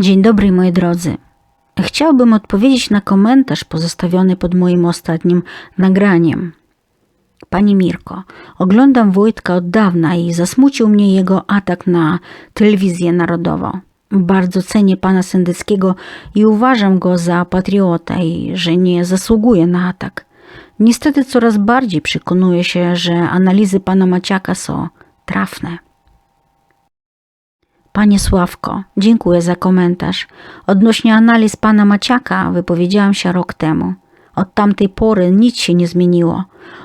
Dzień dobry, moi drodzy. Chciałbym odpowiedzieć na komentarz pozostawiony pod moim ostatnim nagraniem. Pani Mirko, oglądam Wojtka od dawna i zasmucił mnie jego atak na telewizję narodową. Bardzo cenię pana Sendeckiego i uważam go za patriota i że nie zasługuje na atak. Niestety coraz bardziej przekonuję się, że analizy pana Maciaka są trafne. Panie Sławko, dziękuję za komentarz. Odnośnie analiz pana Maciaka wypowiedziałam się rok temu. Od tamtej pory nic się nie zmieniło.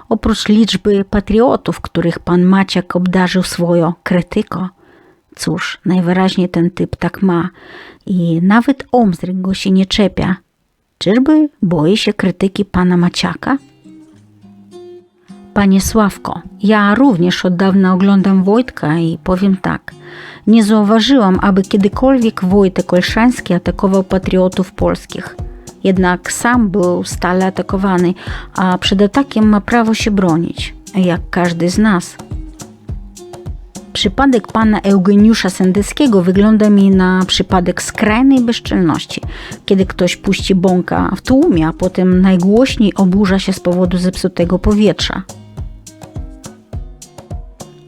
Oprócz liczby patriotów, których pan Maciak obdarzył swoją krytyką. Cóż, najwyraźniej ten typ tak ma i nawet Omstryk go się nie czepia. Czyżby boi się krytyki pana Maciaka? Panie Sławko, ja również od dawna oglądam Wojtka i powiem tak. Nie zauważyłam, aby kiedykolwiek Wojtek Olszański atakował patriotów polskich. Jednak sam był stale atakowany, a przed atakiem ma prawo się bronić, jak każdy z nas. Przypadek pana Eugeniusza Sendeckiego wygląda mi na przypadek skrajnej bezczelności, kiedy ktoś puści bąka w tłumie, a potem najgłośniej oburza się z powodu zepsutego powietrza.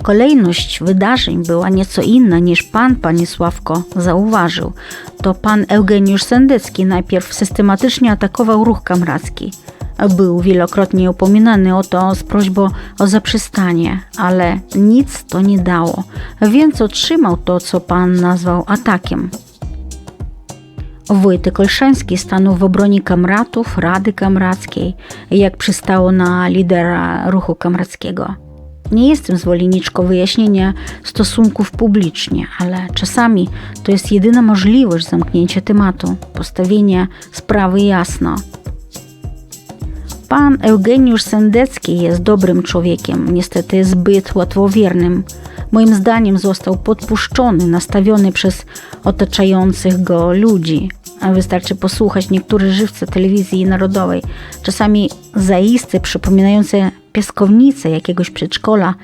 Kolejność wydarzeń była nieco inna niż pan, panie Sławko, zauważył. To pan Eugeniusz Sendecki najpierw systematycznie atakował ruch kamracki. Był wielokrotnie upominany o to z prośbą o zaprzestanie, ale nic to nie dało, więc otrzymał to, co pan nazwał atakiem. Wojtek Olszański stanął w obronie kamratów Rady Kamrackiej, jak przystało na lidera ruchu kamrackiego. Nie jestem zwolenniczką wyjaśnienia stosunków publicznie, ale czasami to jest jedyna możliwość zamknięcia tematu, postawienia sprawy jasno. Pan Eugeniusz Sendecki jest dobrym człowiekiem, niestety zbyt łatwowiernym. Moim zdaniem został podpuszczony, nastawiony przez otaczających go ludzi. Wystarczy posłuchać niektórych żywce telewizji narodowej, czasami zaiste przypominające piaskownice jakiegoś przedszkola,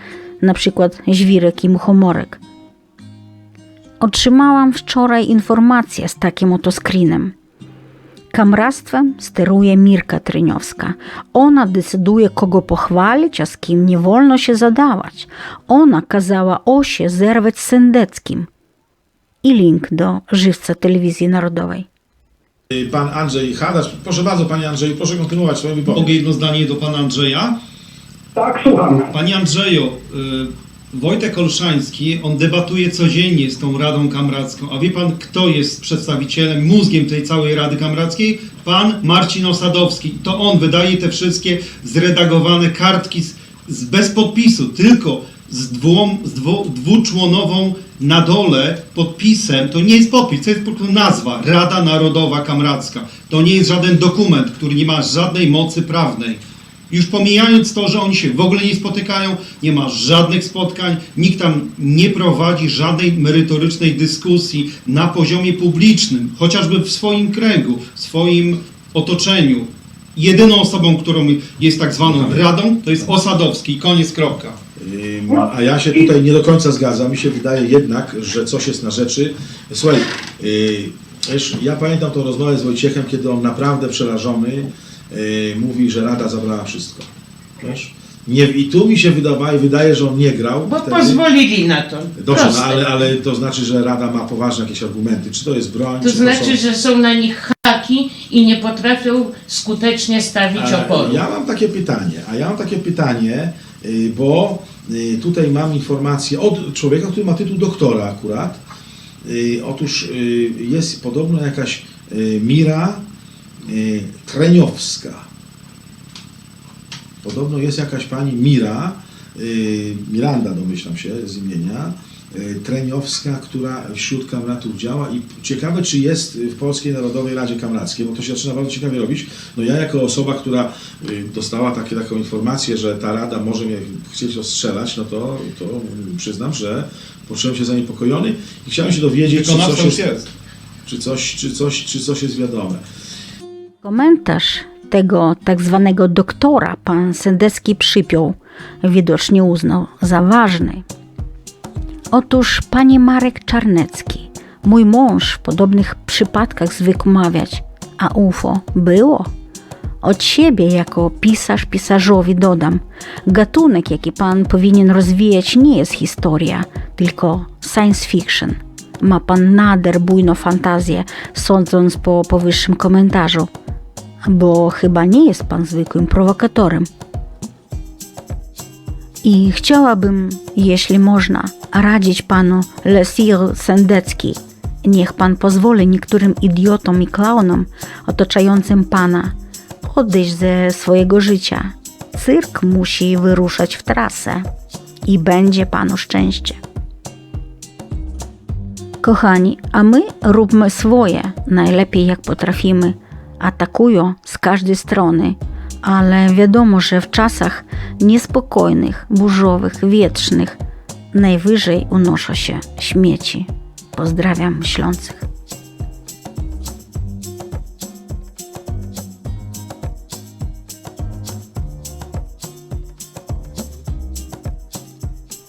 na przykład Żwirek i Muchomorek. Otrzymałam wczoraj informację z takim oto screenem. Kamractwem steruje Mirka Tryniowska. Ona decyduje, kogo pochwalić, a z kim nie wolno się zadawać. Ona kazała Osie zerwać z Sendeckim. I link do żywca telewizji narodowej. Y, Pan Andrzej Hadasz. Proszę bardzo, panie Andrzeju, proszę kontynuować swoją wypowiedź. Mogę jedno zdanie do pana Andrzeja? Tak, słucham. Panie Andrzeju, y, Wojtek Olszański, on debatuje codziennie z tą Radą Kamracką. A wie pan, kto jest przedstawicielem, mózgiem tej całej Rady Kamrackiej? Pan Marcin Osadowski. To on wydaje te wszystkie zredagowane kartki z, z bez podpisu, tylko z, dwóm, z dwu, dwuczłonową na dole podpisem. To nie jest podpis, to jest po prostu nazwa. Rada Narodowa Kamracka. To nie jest żaden dokument, który nie ma żadnej mocy prawnej. Już pomijając to, że oni się w ogóle nie spotykają, nie ma żadnych spotkań, nikt tam nie prowadzi żadnej merytorycznej dyskusji na poziomie publicznym, chociażby w swoim kręgu, w swoim otoczeniu. Jedyną osobą, którą jest tak zwaną radą, to jest Osadowski. Koniec, kropka. Ym, A ja się tutaj nie do końca zgadzam. Mi się wydaje jednak, że coś jest na rzeczy. Słuchaj, yy, wiesz, ja pamiętam tą rozmowę z Wojciechem, kiedy on naprawdę przerażony yy, mówi, że Rada zabrała wszystko. Wiesz? Nie, I tu mi się wydawało, wydaje, że on nie grał. Bo wtedy. pozwolili na to. Dobrze, no, ale, ale to znaczy, że Rada ma poważne jakieś argumenty. Czy to jest broń, To czy znaczy, to są... że są na nich haki i nie potrafią skutecznie stawić A oporu. Ja mam takie pytanie, a ja mam takie pytanie, bo tutaj mam informację od człowieka, który ma tytuł doktora akurat. Y, Otóż y, jest podobno jakaś y, Mira y, Treniowska. Podobno jest jakaś pani Mira, y, Miranda domyślam się z imienia, y, Treniowska, która wśród kamratów działa i ciekawe, czy jest w Polskiej Narodowej Radzie Kamrackiej, bo to się zaczyna bardzo ciekawie robić. No ja jako osoba, która y, dostała takie, taką informację, że ta Rada może mnie chcieć rozstrzelać, no to, to przyznam, że poczułem się zaniepokojony i chciałem się dowiedzieć, czy coś jest, jest. czy coś, czy coś, czy coś jest wiadome. Komentarz tego tak zwanego doktora pan Sendecki przypiął, widocznie uznał za ważny. Otóż, panie Marek Czarnecki, Mój mąż w podobnych przypadkach zwykł mawiać, a UFO było. Od siebie jako pisarz pisarzowi dodam, gatunek, jaki pan powinien rozwijać, nie jest historia, tylko science fiction. Ma pan nader bujną fantazję, sądząc po powyższym komentarzu, bo chyba nie jest pan zwykłym prowokatorem. I chciałabym, jeśli można, radzić panu Lesir Sendecki. Niech pan pozwoli niektórym idiotom i klaunom otaczającym pana odejść ze swojego życia. Cyrk musi wyruszać w trasę i będzie panu szczęście. Kochani, a my róbmy swoje, najlepiej jak potrafimy. Atakują z każdej strony, ale wiadomo, że w czasach niespokojnych, burzowych, wietrznych najwyżej unoszą się śmieci. Pozdrawiam myślących.